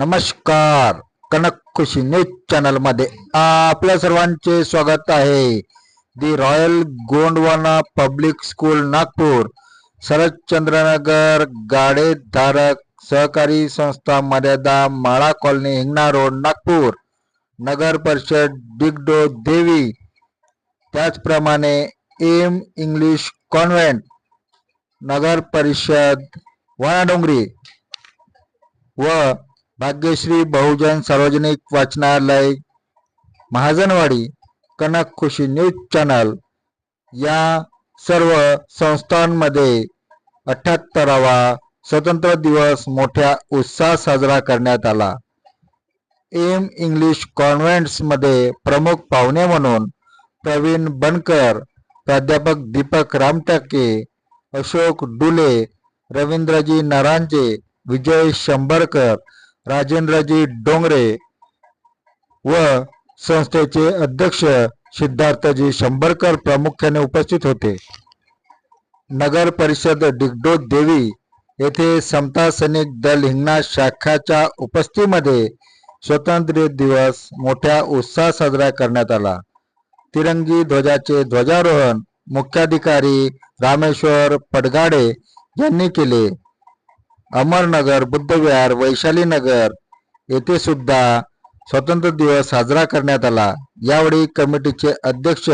नमस्कार. कनक खुशी न्यूज चॅनलमध्ये आपल्या सर्वांचे स्वागत आहे. The Royal Gondwana Public School Nagpur. Sharadchandranagar गाडे धारक सहकारी संस्था मर्यादा माळा कॉलनी हिंगणा रोड नागपूर. नगर परिषद डिगडो देवी. त्याचप्रमाणे एम इंग्लिश कॉन्व्हेंट. नगर परिषद वाणाडोंगरी व भाग्यश्री बहुजन सार्वजनिक वाचनालय महाजनवाडी कनक खुशी न्यूज चॅनल या सर्व संस्थांमध्ये अठ्याहत्तरावा स्वतंत्र दिवस मोठ्या उत्साहात साजरा करण्यात आला. एम इंग्लिश कॉन्व्हेंट्समध्ये प्रमुख पाहुणे म्हणून प्रवीण बनकर प्राध्यापक दीपक रामटाके अशोक डुले रवींद्रजी नरांजे विजय शंभरकर राजेंद्रजी डोंगरे व संस्थेचे अध्यक्ष सिद्धार्थजी शंभरकर प्रामुख्याने उपस्थित होते. नगर परिषद डिगडो देवी येथे समता सैनिक दल हिंगणा शाखाच्या उपस्थितीमध्ये स्वातंत्र्य दिवस मोठ्या उत्साहात साजरा करण्यात आला. तिरंगी ध्वजाचे ध्वजारोहण मुख्याधिकारी रामेश्वर पडगाडे यांनी केले. अमरनगर बुद्धविहार वैशाली नगर येथे सुद्धा स्वातंत्र्य दिवस साजरा करण्यात आला. यावेळी कमिटीचे अध्यक्ष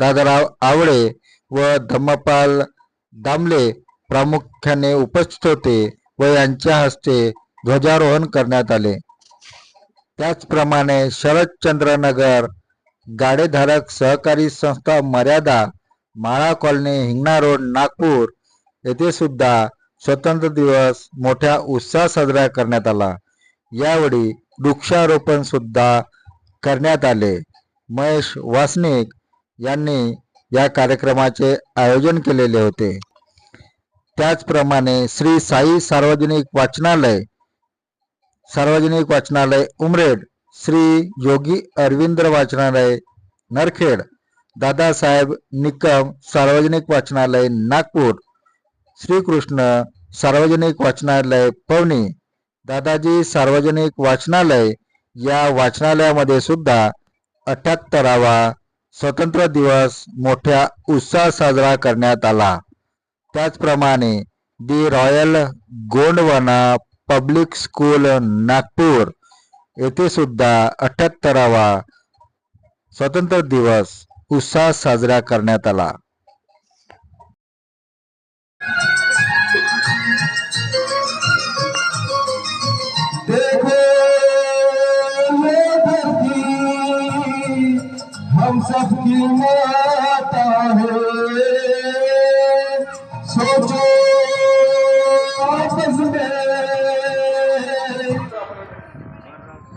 दादाराव आवळे व धम्मपाल दामले प्रामुख्याने उपस्थित होते व यांच्या हस्ते ध्वजारोहण करण्यात आले. त्याचप्रमाणे शरदचंद्रनगर गाडेधारक सहकारी संस्था मर्यादा माळा कॉलनी हिंगणा रोड नागपूर येथे सुद्धा स्वतंत्र दिवस मोठ्या उत्साहात साजरा करण्यात आला. यावेळी वृक्षारोपण सुद्धा करण्यात आले. महेश वासनिक यांनी या कार्यक्रमाचे आयोजन केलेले होते. त्याचप्रमाणे श्री साई सार्वजनिक वाचनालय सार्वजनिक वाचनालय उमरेड श्री योगी अरविंद वाचनालय नरखेड दादासाहेब निकम सार्वजनिक वाचनालय नागपूर श्रीकृष्ण सार्वजनिक वाचनालय पवनी दादाजी सार्वजनिक वाचनालय या वाचनालयामध्ये सुद्धा अठ्याहत्तरावा स्वतंत्र दिवस मोठ्या उत्साहात साजरा करण्यात आला. त्याचप्रमाणे The Royal Gondwana Public School Nagpur येथे सुद्धा अठ्याहत्तरावा स्वतंत्र दिवस उत्साहात साजरा करण्यात आला.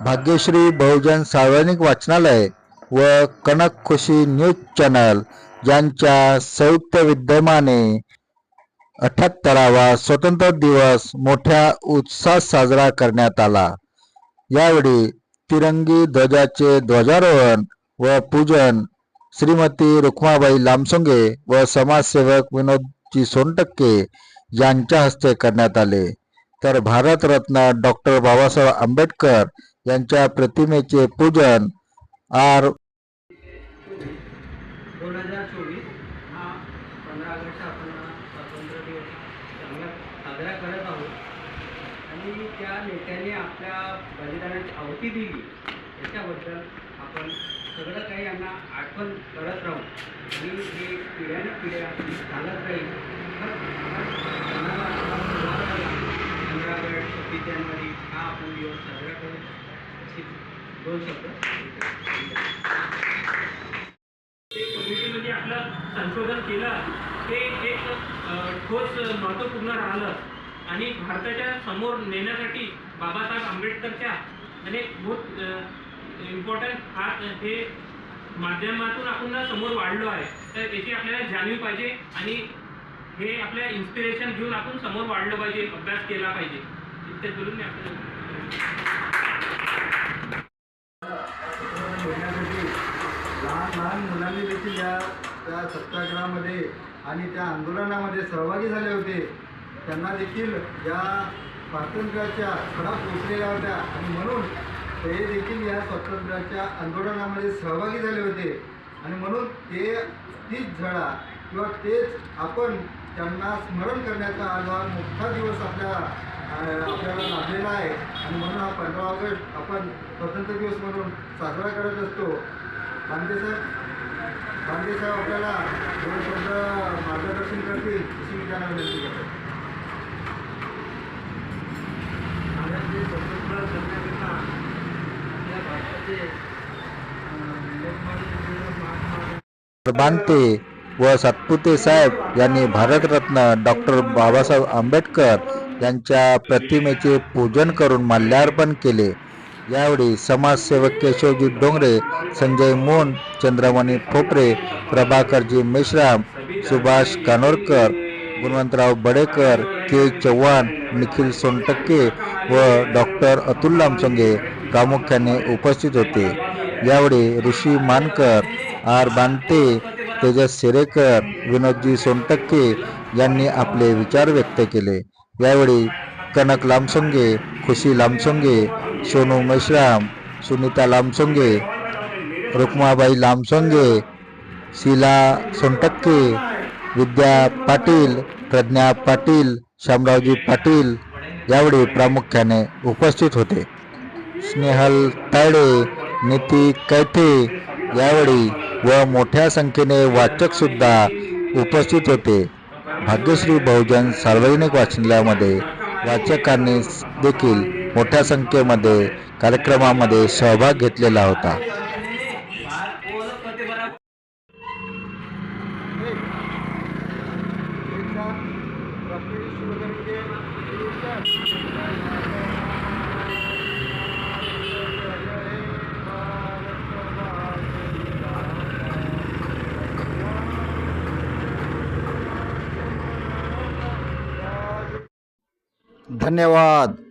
भाग्यश्री बहुजन सार्वजनिक वाचनालय व कनक खुशी न्यूज चॅनल यांच्या संयुक्त विद्यमाने अठ्याहत्तरावा स्वतंत्र दिवस मोठ्या उत्साहात साजरा करण्यात आला. यावेळी तिरंगी ध्वजाचे ध्वजारोहण व पूजन श्रीमती रुक्माबाई लामसोंगे व समाजसेवक विनोदजी सोनटक्के यांच्या हस्ते करण्यात आले. तर भारतरत्न डॉक्टर बाबासाहेब आंबेडकर यांच्या प्रतिमेचे पूजन आर. दोन हजार चोवीस हा पंधरा ऑगस्ट आपण स्वातंत्र्य दिवस चांगला साजरा करत आहोत. आणि त्या आपल्या बलिदानाची दिली. त्याच्याबद्दल आपण सगळं काही यांना आठवण करत राहू. आणि हे पिढ्याने पिढ्या चालत राहील. तर पंधरा ऑगस्ट छब्बीस जानेवारी हा आपण दिवस साजरा करू. दोन शब्द. आपलं संशोधन केलं ते एक ठोस महत्त्वपूर्ण राहिलं. आणि भारताच्या समोर नेण्यासाठी बाबासाहेब आंबेडकरच्या आणि बहुत इम्पॉर्टंट हा हे माध्यमातून आपण समोर वाढलो आहे. तर याची आपल्याला जाणीव पाहिजे आणि हे आपल्या इन्स्पिरेशन घेऊन आपण समोर वाढलं पाहिजे अभ्यास केला पाहिजे. इतके बोलून मी आपल्याला या त्या सत्याग्रहामध्ये आणि त्या आंदोलनामध्ये सहभागी झाले होते. त्यांना देखील या स्वातंत्र्याच्या खडा पोचलेल्या होत्या. आणि म्हणून ते देखील या स्वातंत्र्याच्या आंदोलनामध्ये सहभागी झाले होते. आणि म्हणून ते तीच झळा किंवा तेच आपण त्यांना स्मरण करण्याचा आज हा मोठा दिवस आपल्या आपल्याला लाभलेला आहे. आणि म्हणून हा पंधरा ऑगस्ट आपण स्वातंत्र्य दिवस म्हणून साजरा करत असतो. बांदे साहेब. साहेब आपल्याला दोन शब्द मार्गदर्शन करतील अशी मी त्यांना विनंती करतो भारताचे स्वतंत्र करण्याकरता आपल्या भारताचे अं, लोकमान्य टिळक महात्मा बांते व सातपुते साहेब यांनी भारतरत्न डॉक्टर बाबासाहेब आंबेडकर यांच्या प्रतिमेचे पूजन करून माल्यार्पण केले. यावेळी समाजसेवक केशवजी डोंगरे संजय मोन चंद्रमणी ठोपरे प्रभाकरजी मेश्राम सुभाष कानोरकर गुणवंतराव बडेकर के चव्हाण निखिल सोनटक्के व डॉक्टर अतुल लामसंगे प्रामुख्याने उपस्थित होते. यावेळी ऋषी मानकर आर बांते तेजस सिरेकर विनोदजी सोनटक्के यांनी आपले विचार व्यक्त केले. यावेळी कनक लामसोंगे खुशी लामसोंगे सोनू मेश्राम सुनीता लामसोंगे रुक्माबाई लामसोंगे शीला सोनटक्के विद्या पाटील प्रज्ञा पाटील शामरावजी पाटील यावेळी प्रामुख्याने उपस्थित होते. स्नेहल तायडे नीती कैथे यावेळी व मोठ्या संख्येने वाचकसुद्धा उपस्थित होते. भाग्यश्री बहुजन सार्वजनिक वाचनालयामध्ये वाचकांनी देखील मोठ्या संख्येमध्ये कार्यक्रमामध्ये सहभाग घेतलेला होता. धन्यवाद.